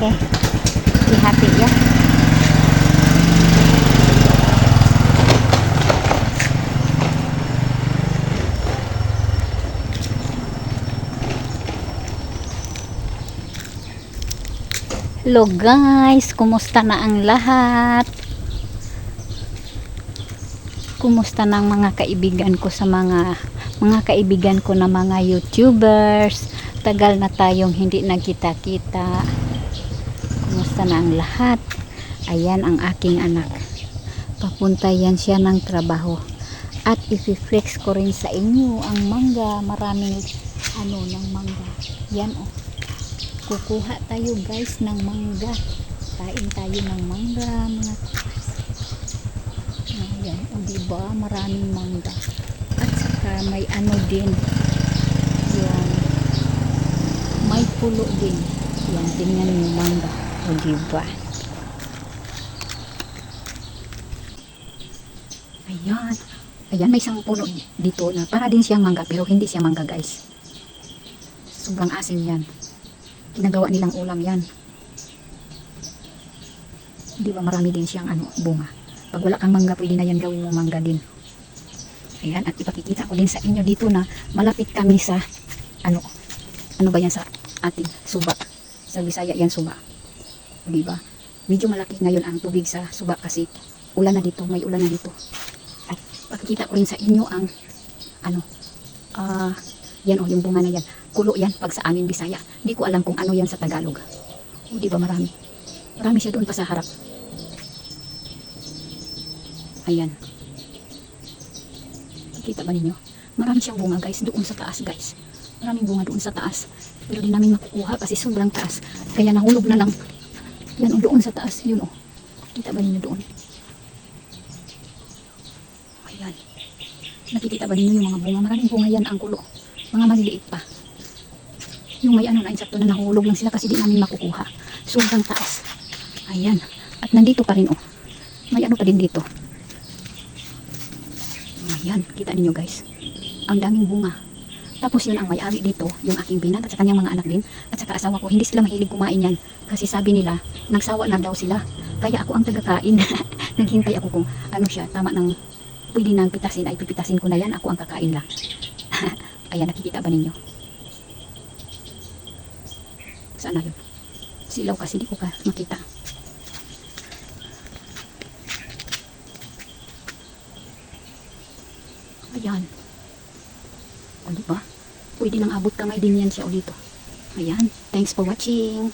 Okay. Be happy, yeah? Hello guys, kumusta na ang lahat? Kumusta na ang mga kaibigan ko sa mga mga kaibigan ko na mga YouTubers? Tagal na tayong hindi nagkita-kita. Kumusta na ang lahat? Ayan ang aking anak. Papunta yan siya ng trabaho. At i-flex ko rin sa inyo ang mangga. Maraming ano ng mangga. Yan oh kukuha tayo guys ng mangga kain tayo ng mangga mga kapas ayan o diba maraming mangga at saka may ano din yung may pulo din yan tingnan yung mangga o diba ayan ayan may isang puno dito na para din siyang mangga pero hindi siya mangga guys sobrang asin yan ginagawa nilang ulam yan. Di ba marami din siyang ano, bunga. Pag wala kang mangga, pwede na yan gawin mo mangga din. Ayan, at ipakikita ko din sa inyo dito na malapit kami sa ano, ano ba yan sa ating suba. Sa Bisaya yan suba. Di ba? Medyo malaki ngayon ang tubig sa suba kasi ulan na dito, may ulan na dito. At pakikita ko rin sa inyo ang ano, ah, yan o, yung bunga na yan. Kulo yan pag sa amin Bisaya. Hindi ko alam kung ano yan sa Tagalog. O, di ba marami? Marami siya doon pa sa harap. Ayan. Kita ba ninyo? Marami siyang bunga guys, doon sa taas guys. Maraming bunga doon sa taas. Pero di namin makukuha kasi sobrang taas. Kaya nahulog na lang. Yan o, doon sa taas. Yun o. Kita ba ninyo doon? Ayan. Nakikita ba ninyo yung mga bunga? Maraming bunga yan ang kulo. Mga maliliit pa. Yung may ano na insakto na nahulog lang sila kasi di namin makukuha. Sobrang taas. Ayan. At nandito pa rin oh. May ano pa din dito. Ayan. Kita ninyo guys. Ang daming bunga. Tapos yun ang may-ari dito, yung aking binat at sa kanyang mga anak din. At saka asawa ko, hindi sila mahilig kumain yan. Kasi sabi nila, nagsawa na daw sila. Kaya ako ang tagakain. Naghintay ako kung ano siya, tama ng pwede nang pitasin ay pipitasin ko na yan. Ako ang kakain lang. Ayan, nakikita ba ninyo? Saan na yun? Silaw kasi di ko ka makita. Ayan. O diba? Pwede nang abot kamay din yan siya o dito. Ayan. Thanks for watching.